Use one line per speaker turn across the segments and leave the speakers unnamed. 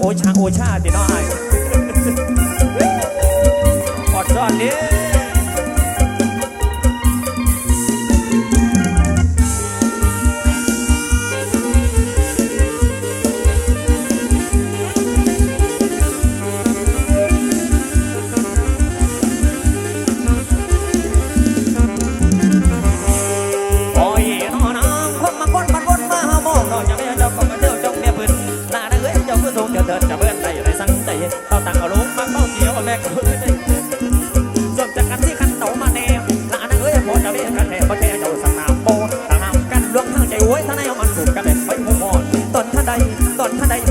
โอชาโอชาติเนาอยอดจอดเด้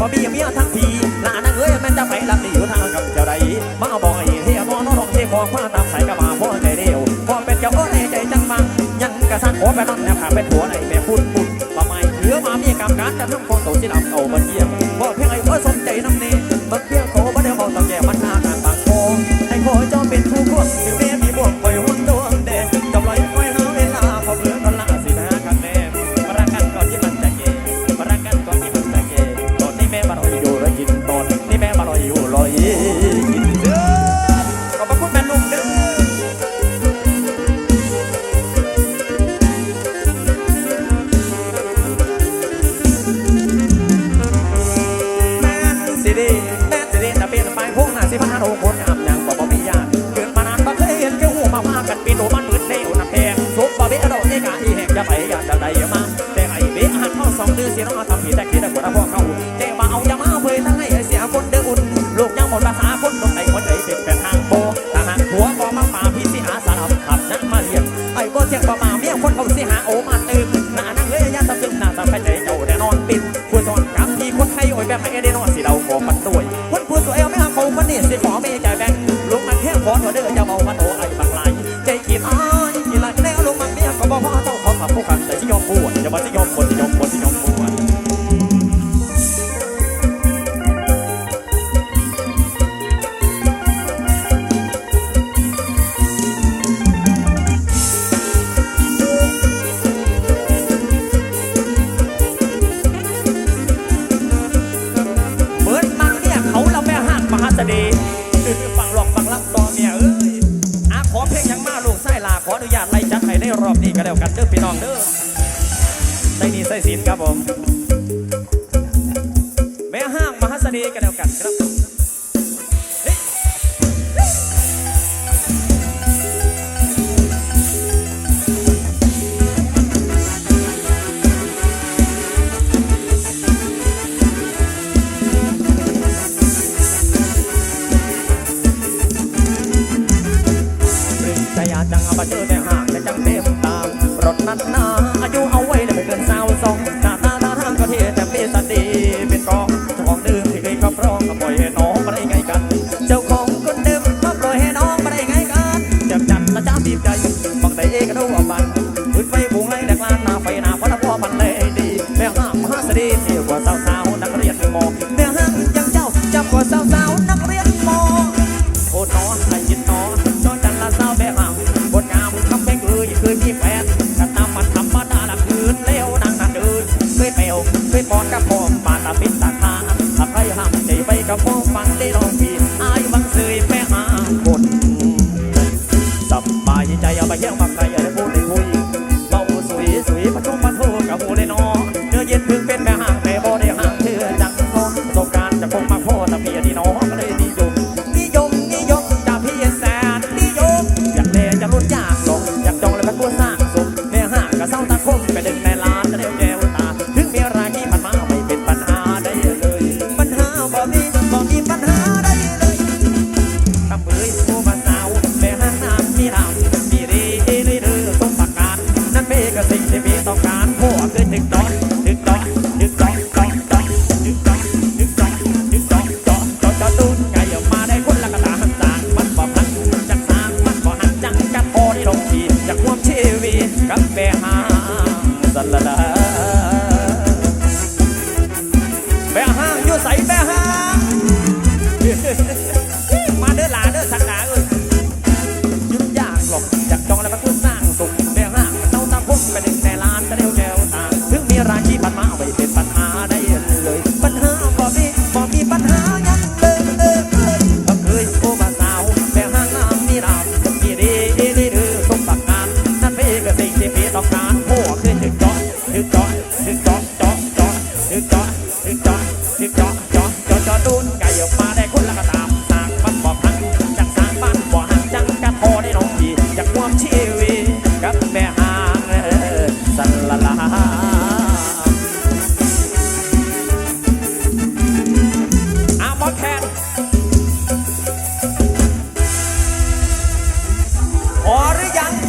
บ่มีเมียทั้งทีลานางเอ้ยแม่จะไปรับนี่อยู่ทางกับเจ้าใดมาบ่อยเทียบอน้องเสียบอควาตามสายกะมาพ่อใจเดียวพ่อเป็นเจ้าโอ้ใใจจังมังยังกระสันโอ้ไปนั่งแนวขาเป็นหัวไหนแม่พูดปุ่นบ่ไม่เหลือมาเมียกรรมการจะทำคนโตสิลำเอาบ่เยี่ยมบ่เพียงไอ้เอ้ยสนใจน้ำเนี จังบ่มาเมียคนเขาสิหาโอมา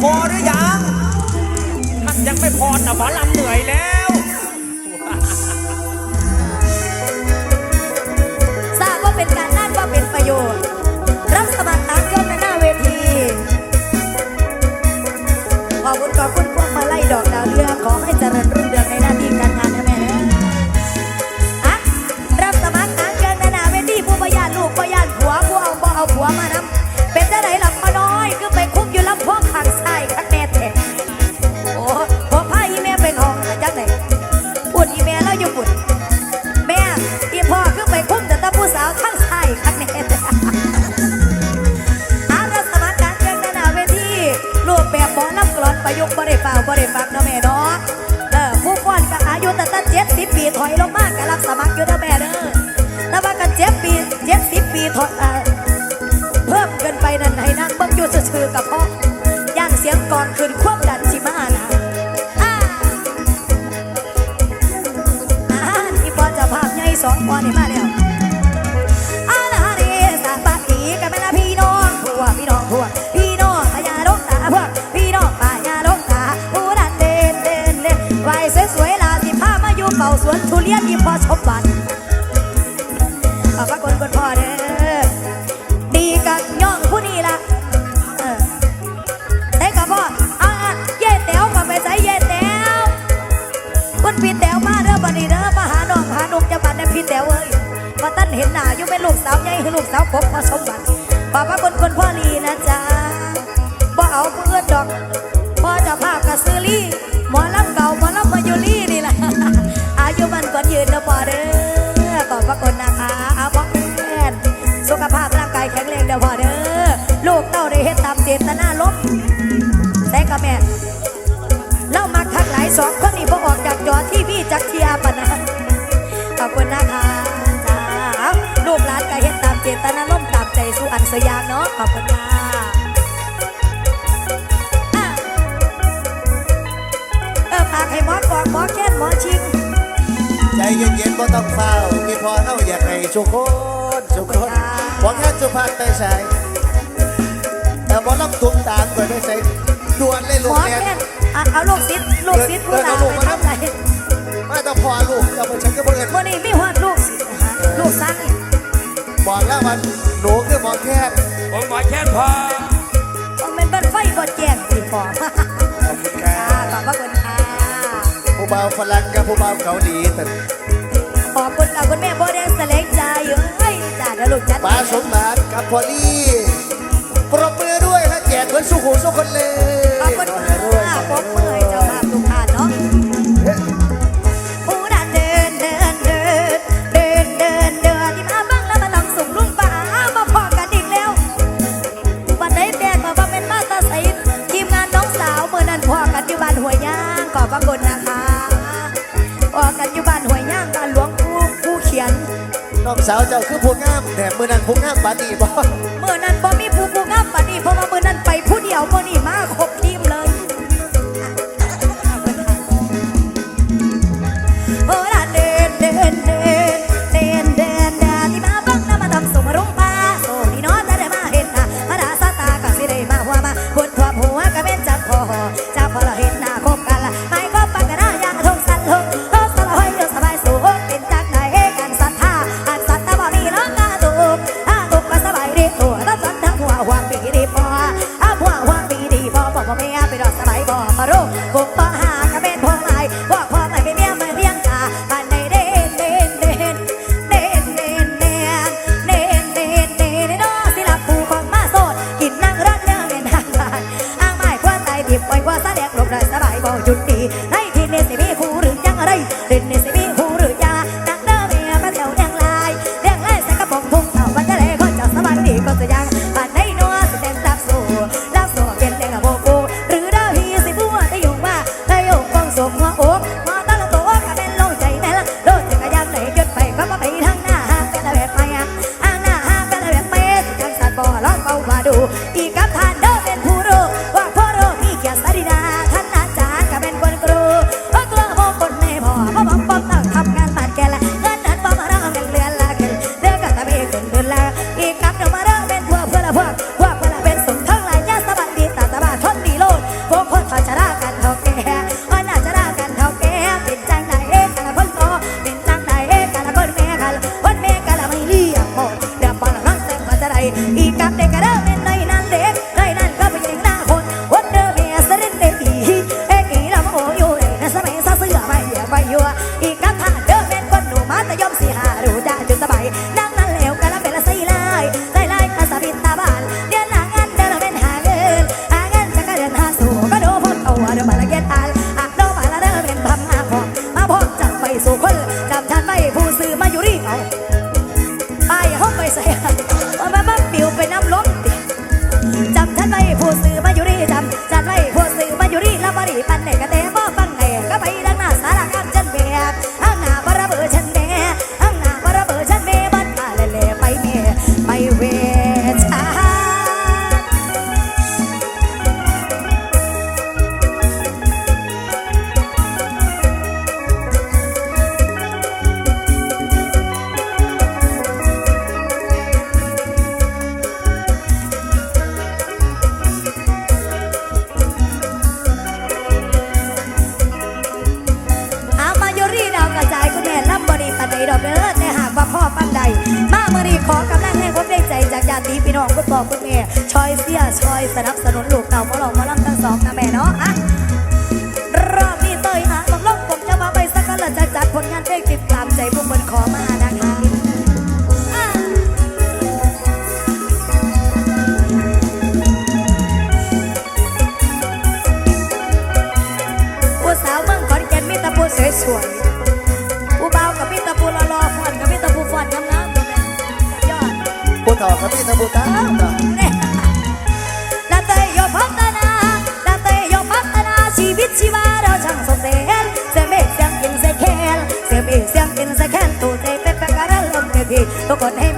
พอหรือยัง ท่านยังไม่พอแต่หมอลำเหนื่อยแล้ว
ทราบว่าเป็นการนั่นว่าเป็นประโยชน์ รับสมัครตามยศในหน้าเวที ขอบคุณขอบคุณพวกมาไล่ดอกดาวเรืองขอให้เจริญรุ่งเรืองในหน้าที่การงานนะแม่นะอะรับสมัครตามยศในหน้าเวทีผู้ประหยัดลูกประหยัดผัวผู้เอาบ่เอาผัวมานำเป็นจะไหนลับ เปล่าบ่ได้ฟังเนาะแม่เนาะเออผู้ก่อนก็อายุแต่ตั้งเจ็ดสิบปีถอยลงมากก็รับสมัครอยู่เด้อแม่เด้อแต่ว่ากันเจ็ดปีเจ็ดสิบปีถอยเออเพิ่มเกินไปนั่นให้นั่งเบิ่งอยู่ซื่อๆกับพ่อย่างเสียงก่อนขึ้นควบ ลูกสาวใหญ่คือลูกสาวผมมาสมบัติขอบพระคุณคุณพ่อลีนะจ๊ะบ่เอาเพื่อนดอกพ่อจะภาพกับซื้อลี่หมอลำเก่าหมอลำมายุลี่นี่แหละอายุมันก่อนยืนนะพ่อเด้อขอบพระคุณนะคะอาพ่อแม่นสุขภาพร่างกายแข็งแรงเด้อพ่อเด้อลูกเต้าได้เฮ็ดตามเจตนาลบแต่กับแม่เล่ามาทักหลายสองคนนี้พอออกจากจอที่พี่จักเทียปะนะขอบคุณนะคะ จตนาล่มตามใจสู่อันสยามเนาะขอบคุณค่ะอะเออปากให้หมอกอกหมอแค้นหมอชิง
ใจเย็นๆบ่ต้องเฝ้าพี่พอเฮาอยากให้สุขคนสุขคนหวังแค่สุภาพไปใส่แต่บ่ต้องตุ้มตามก่อนไปใส่ด่วนเลย
ห
ลู
ม
ก
อ
แม่
แค้นอะเอาลูกศิษย์ลูกศิษย์ผู้ลาไปทำไหน
ไม่ต้องพอลูกเราไปฉันก็บ่เอิ้น
วันนี้มีฮอดลูกศิษย์นะคะลูกสั่งนี่
บอกแล้วว่าหนูคือหมอแค่
ผมหมอแคนพอ
ต้องเป็นบ้านไฟบ่แจ้งสิปอ
ขอบคุณครั
ค่ะ
บ
ขอบพระคุณค่ะ
ผู้บ่าวฝรั่งกับผู้บ่าวเกาหลีแต่
ขอบคุณค่ะคุณแม่โบแดงแสลงใจเอ้ยจ้าเดี๋ยวลูกจัด
ป้าสมบัติกับพอลลี่ปรบมือด้วยฮะแจกเหมือนสุขุสุขคนเลย
ขอบคุณค่ะปรบมือให้เจ้าภาพทุกท่านเนาะ สาวเจ้า
คือผู้งามแต่มือนั้นผู้งามปาดีบ่
เมื่อนั้นบ่มีผู้ผู้งามปานนี้เพราะว่าเมื่อนั้นไปผู้เดียวบ่นี่มาครบ หมอหลอกมาลำตั้งสองนะแม่เนาะอะรอบนี้เต้ยหางลงลงผมจะมาไปสักกันละจะจัดผลงานเพลงติดตามใจพวกมันขอมานะคะผู้สาวเมืองขอนแก่นมีตะปูสวยๆผู้เบากับมีตะปูรอๆฟันกับมีตะปูฟันงามๆ
ผู้เฒ่า
กับมีตะปูตา ทุกคนให้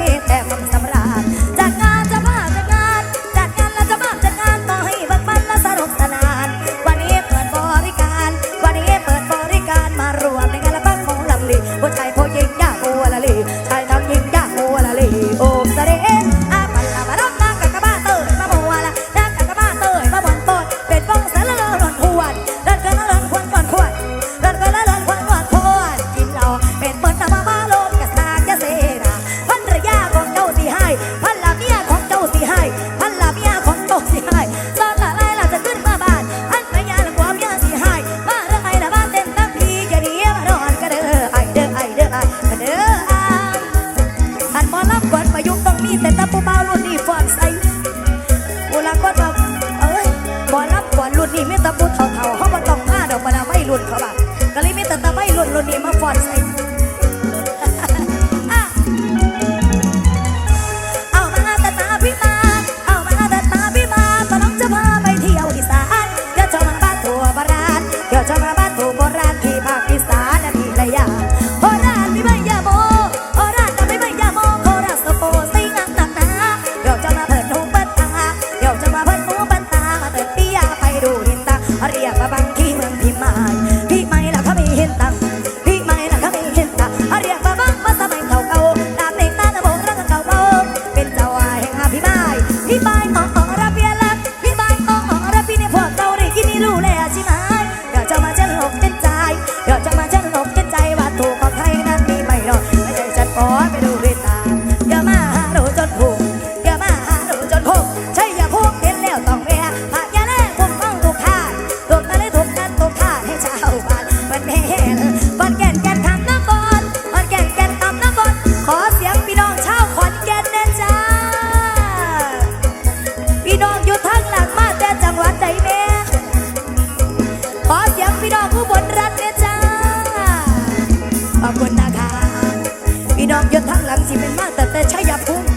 แต่ชัยภูมิ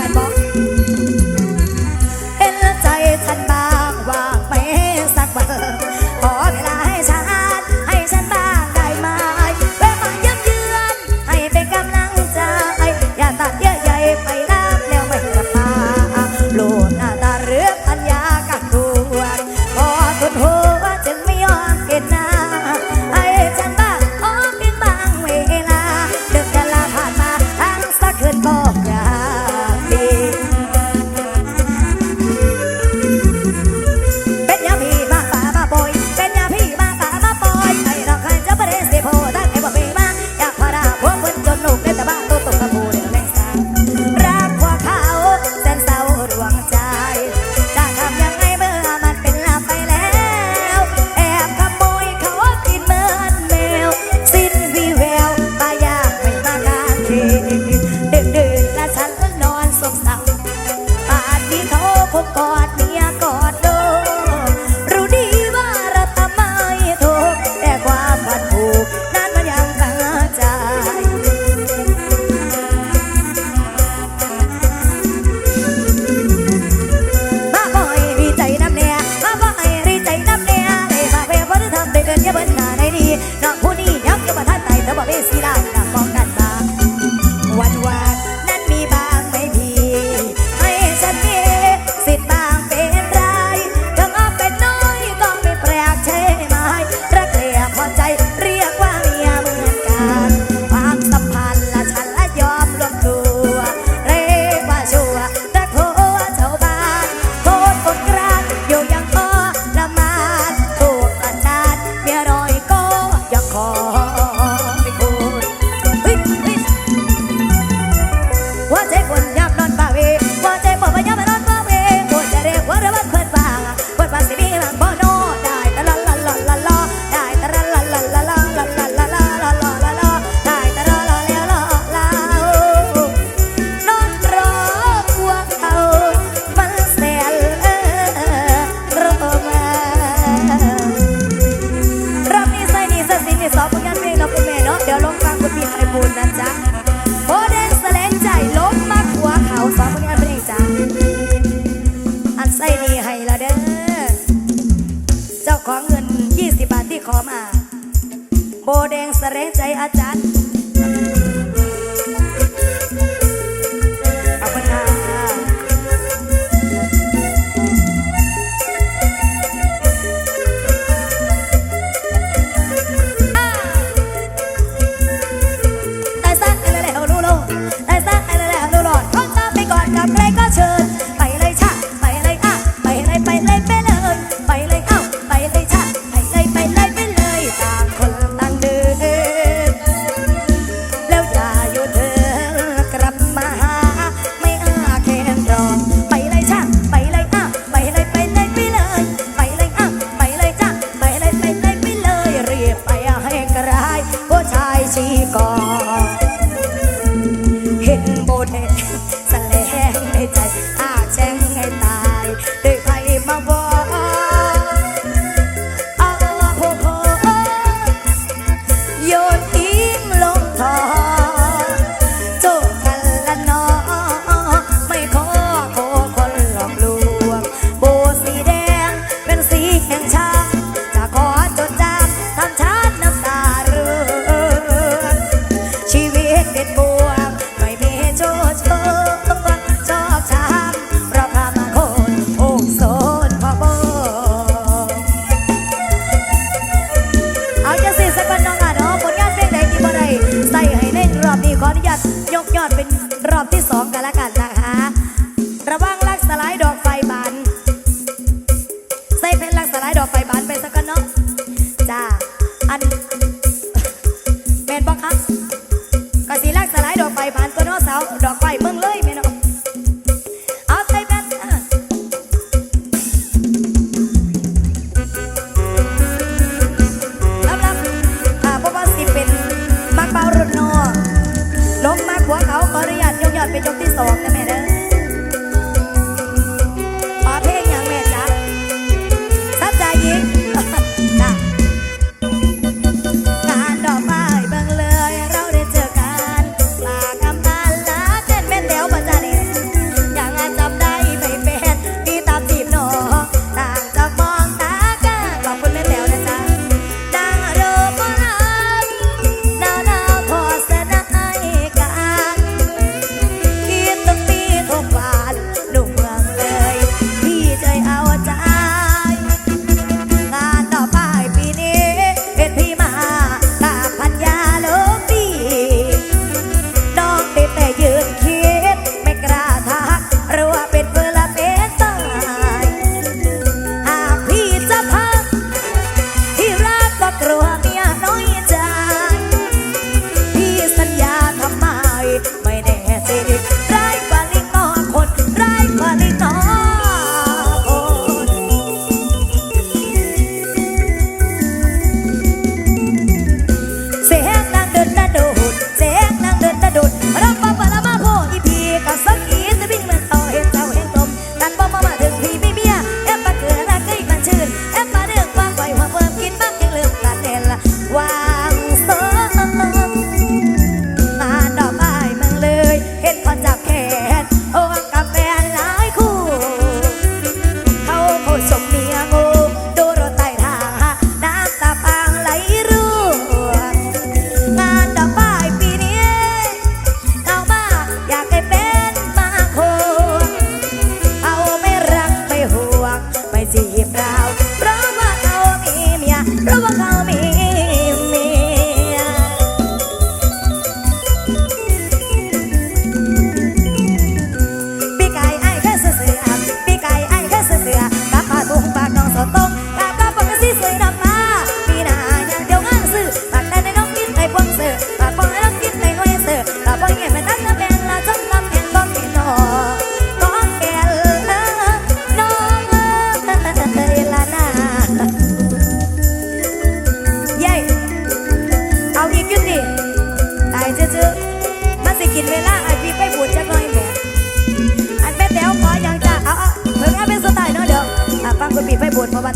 กันบ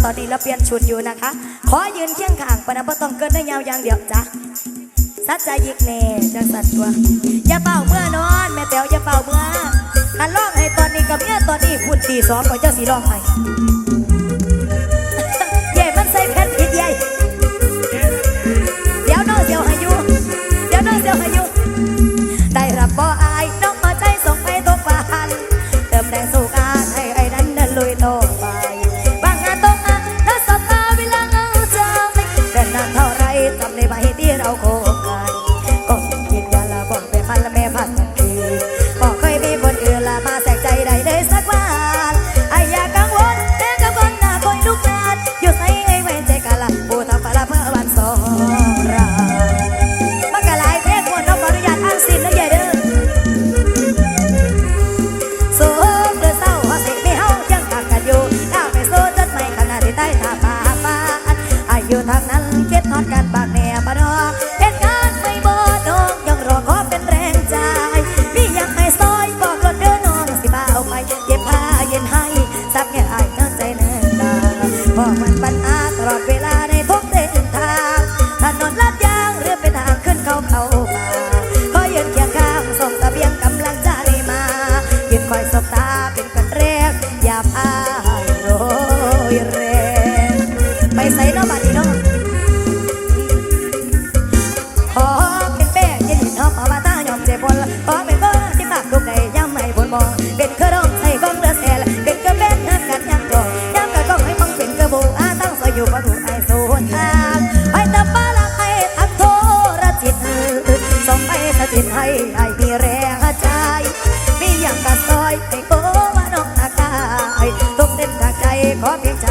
ตอนนี้เราเปลี่ยนชุดอยู่นะคะ ขอยืนเคียงข้างปนัะต้องเกินได้ยาวอย่างเดียวจ้ะสัจใจยิกเน่จังสัตว์ตัว อย่าเป่าเมื่อนอนแม่แต๋วอย่าเป่าเมื่อกานร้องให้ตอนนี้กับเมื่อตอนนี้พูดตีสองก่อนจะสีร้องให้ สถิตให้ไอ้มีแรงใจ มีอย่างกระซอยให้โกว่าน้องตากายตกเต้นทางใจขอเพียงใจ